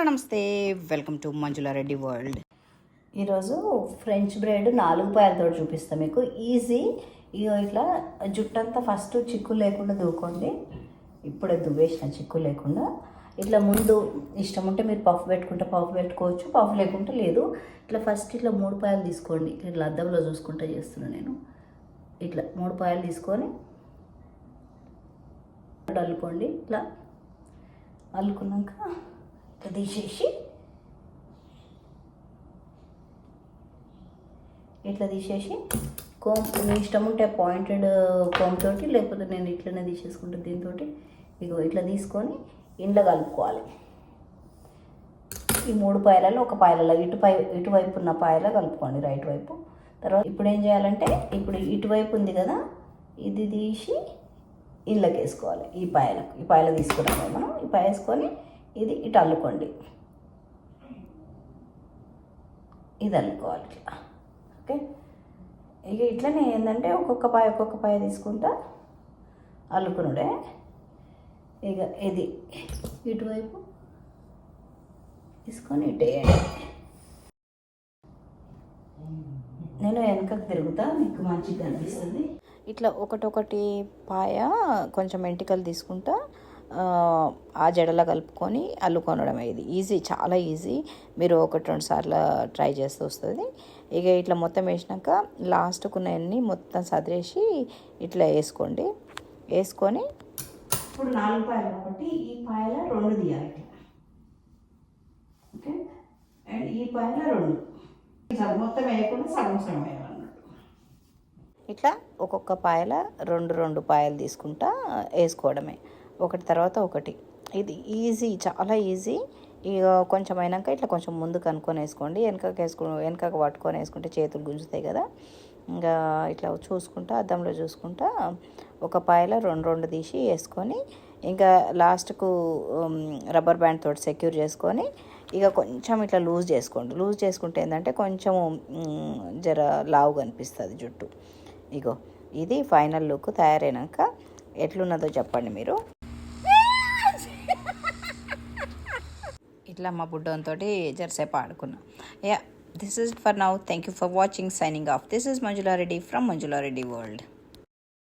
Hello namaste welcome to Manjula Reddy world. ఈరోజు French bread నాలుగు పాయలతో చూపిస్తాను మీకు. ఈజీ. ఇగో ఇట్లా జుట్టంతా ఫస్ట్ చిక్కు లేకుండా దూకోండి ఇప్పుడే దువ్వేసిన చిక్కు లేకుండా. ఇట్లా ముందు ఇష్టం ఉంటే మీరు పఫ్ పెట్టుకుంటే పఫ్ పెట్టుకోవచ్చు పఫ్ లేకుంటే లేదు. ఇట్లా ఫస్ట్ ఇట్లా మూడు పాయలు తీసుకోండి. ఇట్లా అద్దంలో చూసుకుంటా చేస్తున్నాను నేను. ఇట్లా మూడు పాయలు తీసుకొని అల్లుకోండి. ఇట్లా అల్లుకున్నాక తీసేసి ఇట్లా తీసేసి కోమ్ మీ ఇష్టం ఉంటే పాయింటెడ్ కోమ్ తోటి లేకపోతే నేను ఇట్లనే తీసేసుకుంటే దీంతో ఇగో ఇట్లా తీసుకొని ఇంట్లో కలుపుకోవాలి. ఈ మూడు పాయలలో ఒక పాయలలో ఇటుపై ఇటువైపు ఉన్న పాయలో కలుపుకోండి రైట్ వైపు. తర్వాత ఇప్పుడు ఏం చేయాలంటే ఇప్పుడు ఇటువైపు ఉంది కదా ఇది తీసి ఇళ్ళకి వేసుకోవాలి ఈ పాయలకు. ఈ పాయలు తీసుకున్నాం మనం ఈ పాయ వేసుకొని ఇది ఇటు అల్లుకోండి. ఇది అల్లుకోవాలి ఇట్లా. ఓకే? ఇక ఇట్లనే ఏంటంటే ఒక్కొక్క పాయ ఒక్కొక్క పాయ తీసుకుంటా అల్లుకునుడే. ఇక ఇది ఇటువైపు తీసుకొని ఇటు వేయండి. నేను వెనకకు తిరుగుతా మీకు మంచిగా అనిపిస్తుంది. ఇట్లా ఒకటొకటి పాయ కొంచెం వెంటికలు తీసుకుంటా. ఆ, జడలో కలుపుకొని అల్లుకొనడం ఇది. ఈజీ చాలా ఈజీ. మీరు ఒకటి రెండు సార్లు ట్రై చేస్తూ వస్తుంది. ఇక ఇట్లా మొత్తం వేసినాక లాస్ట్కు ఉన్నాయన్నీ మొత్తం సదిరేసి ఇట్లా వేసుకోండి. వేసుకొని ఇప్పుడు నాలుగు పాయలు కాబట్టి ఈ పాయల రెండు తీయాలి. ఓకే? అండ్ ఈ పాయల రెండు. మొత్తం వేయకుండా సగం సగం వేయాలన్నట్టు. ఇట్లా ఒక్కొక్క పాయల రెండు రెండు పాయలు తీసుకుంటా వేసుకోవడమే. ఒకటి తర్వాత ఒకటి. ఇది ఈజీ చాలా ఈజీ ఇక కొంచెం అయినాక ఇట్లా కొంచెం ముందుకు అనుకొని వేసుకోండి. వెనకకి వేసుకు వెనకకు పట్టుకొని వేసుకుంటే చేతులు గుంజుతాయి కదా. ఇంకా ఇట్లా చూసుకుంటా అద్దంలో చూసుకుంటా ఒక పాయల రెండు రెండు తీసి వేసుకొని ఇంకా లాస్ట్కు రబ్బర్ బ్యాండ్ తోటి సెక్యూర్ చేసుకొని ఇక కొంచెం ఇట్లా లూజ్ చేసుకోండి. లూజ్ చేసుకుంటే ఏంటంటే కొంచెం జర లావు కనిపిస్తుంది జుట్టు. ఇగో ఇది ఫైనల్ లుక్ తయారైనాక ఎట్లున్నదో చెప్పండి మీరు. ఇట్లా మా బుడ్డంతో జరసేపు ఆడుకున్నాం. Yeah this is for now thank you for watching signing off this is Manjula Reddy from Manjula Reddy world